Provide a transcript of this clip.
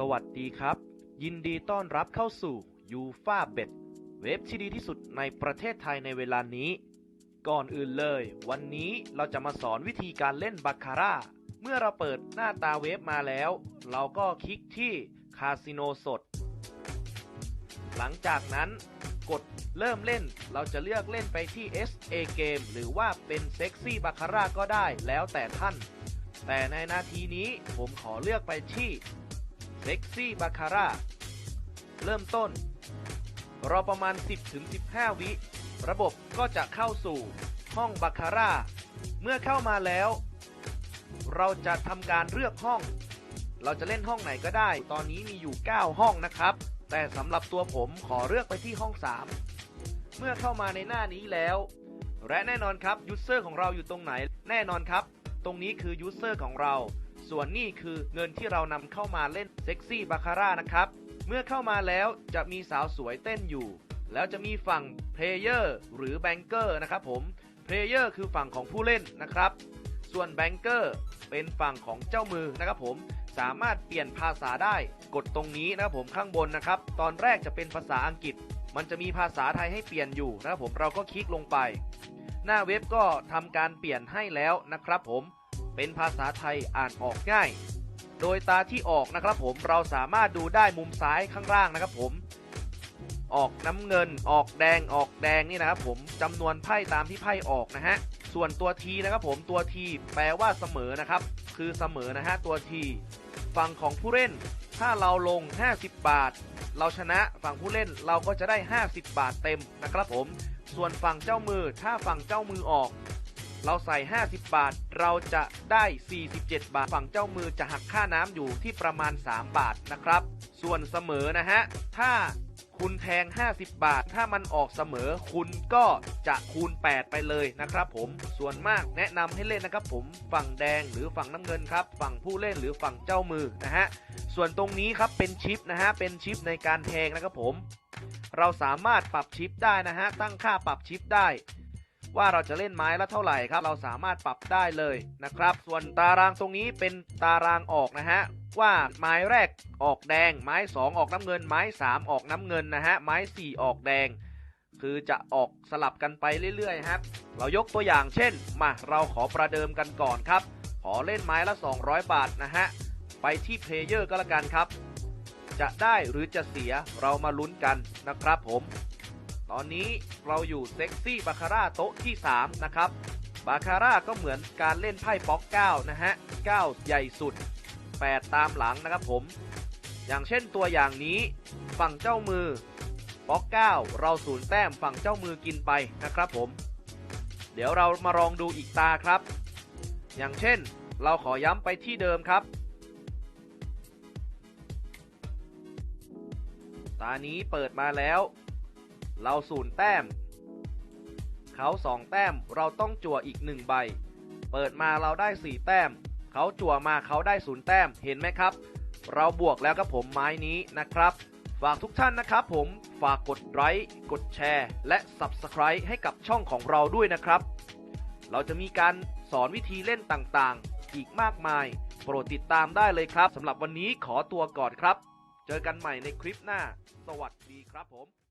สวัสดีครับ ยินดีต้อนรับเข้าสู่ยูฟาเบ็ดเว็บที่ดีที่สุดในประเทศไทยในเวลานี้ ก่อนอื่นเลย วันนี้เราจะมาสอนวิธีการเล่นบาคาร่า เมื่อเราเปิดหน้าตาเว็บมาแล้ว เราก็คลิกที่คาสิโนสด หลังจากนั้น กดเริ่มเล่นเราจะเลือกเล่นไปที่ SA Game หรือว่าเป็นเซ็กซี่บาคาร่าก็ได้แล้วแต่ท่าน แต่ในนาทีนี้ผมขอเลือกไปที่ เซ็กซี่บาคาร่า เริ่มต้น รอประมาณ 10-15 วิ ระบบก็จะเข้าสู่ห้องบาคาร่า เมื่อเข้ามาแล้ว เราจะทำการเลือกห้อง เราจะเล่นห้องไหนก็ได้ ตอนนี้มีอยู่ 9 ห้องนะครับ แต่สำหรับตัวผมขอเลือกไปที่ห้อง 3 เมื่อเข้ามาในหน้านี้แล้ว และแน่นอนครับยูเซอร์ของเราอยู่ตรงไหน แน่นอนครับ ตรงนี้คือยูเซอร์ของเรา ส่วนนี่คือเงินที่เรานำเข้ามาเล่นเซ็กซี่บาคาร่านะครับ เมื่อเข้ามาแล้วจะมีสาวสวยเต้นอยู่ แล้วจะมีฝั่งเพลเยอร์หรือแบงเกอร์นะครับผมเพลเยอร์คือฝั่งของผู้เล่นนะครับ ส่วนแบงเกอร์เป็นฝั่งของเจ้ามือนะครับผมสามารถเปลี่ยนภาษาได้ กดตรงนี้นะครับผมข้างบนนะครับ ตอนแรกจะเป็นภาษาอังกฤษ มันจะมีภาษาไทยให้เปลี่ยนอยู่นะครับผมเราก็คลิกลงไป หน้าเว็บก็ทำการเปลี่ยนให้แล้วนะครับผม เป็นภาษาไทยอ่านออกง่าย โดยตาที่ออกนะครับผมเราสามารถดูได้มุมซ้ายข้างล่างนะครับผม ออกน้ำเงินออกแดงออกแดงนี่นะครับผมจำนวนไพ่ตามที่ไพ่ออกนะฮะส่วนตัวทีนะครับผมตัวทีแปลว่าเสมอนะครับ คือเสมอนะฮะตัวทีฝั่งของผู้เล่น ถ้าเราลง 50 บาท เราชนะฝั่งผู้เล่นเราก็จะได้ 50 บาทเต็มนะครับผม ส่วนฝั่งเจ้ามือถ้าฝั่งเจ้ามือออก เราใส่ 50 บาท เราจะได้ 47 บาท ฝั่งเจ้ามือจะหักค่าน้ำอยู่ที่ประมาณ 3 บาทนะครับ ส่วนเสมอนะฮะ ถ้าคุณแทง 50 บาท ถ้ามันออกเสมอ คุณก็จะคูณ 8 ไปเลยนะครับผม ส่วนมากแนะนำให้เล่นนะครับผม ฝั่งแดงหรือฝั่งน้ำเงินครับ ฝั่งผู้เล่นหรือฝั่งเจ้ามือนะฮะ ส่วนตรงนี้ครับเป็นชิปนะฮะ เป็นชิปในการแทงนะครับผม เราสามารถปรับชิปได้นะฮะ ตั้งค่าปรับชิปได้ ว่าเราจะเล่นไม้ละเท่าไหร่ครับ เราสามารถปรับได้เลยนะครับ ส่วนตารางตรงนี้เป็นตารางออกนะฮะว่าไม้แรกออกแดง ไม้ 2 ออกน้ำเงิน ไม้ 3 ออกน้ำเงินนะฮะไม้ 4 ออกแดง คือจะออกสลับกันไปเรื่อยๆครับ เรายกตัวอย่างเช่น มาเราขอประเดิมกันก่อนครับ ขอเล่นไม้ละ 200 บาทนะฮะไปที่เพลเยอร์ก็แล้วกันครับ จะได้หรือจะเสียเรามาลุ้นกันนะครับผม ตอนนี้เราอยู่เซ็กซี่บาคาร่าโต๊ะที่ 3 นะครับ บาคาร่าก็เหมือนการเล่นไพ่ป๊อก9นะฮะ 9 ใหญ่สุด 8 ตามหลังนะครับผม อย่างเช่นตัวอย่างนี้ ฝั่งเจ้ามือ ป๊อก 9 เราศูนย์แต้มฝั่งเจ้ามือกินไปนะครับผม เดี๋ยวเรามาลองดูอีกตาครับ อย่างเช่น เราขอย้ำไปที่เดิมครับตานี้เปิดมาแล้ว เราศูนย์แต้ม เขาสองแต้มเราต้องจั่วอีกหนึ่งใบ เปิดมาเราได้สี่แต้ม เขาจั่วมาเขาได้ศูนย์แต้มเห็นไหมครับ เราบวกแล้วครับผมไม้นี้นะครับ ฝากทุกท่านนะครับผมฝากกดไลค์กดแชร์ และ Subscribe ให้กับช่องของเราด้วยนะครับ เราจะมีการสอนวิธีเล่นต่างๆ อีกมากมาย โปรดติดตามได้เลยครับสำหรับวันนี้ขอตัวก่อนครับ เจอกันใหม่ในคลิปหน้า สวัสดีครับผม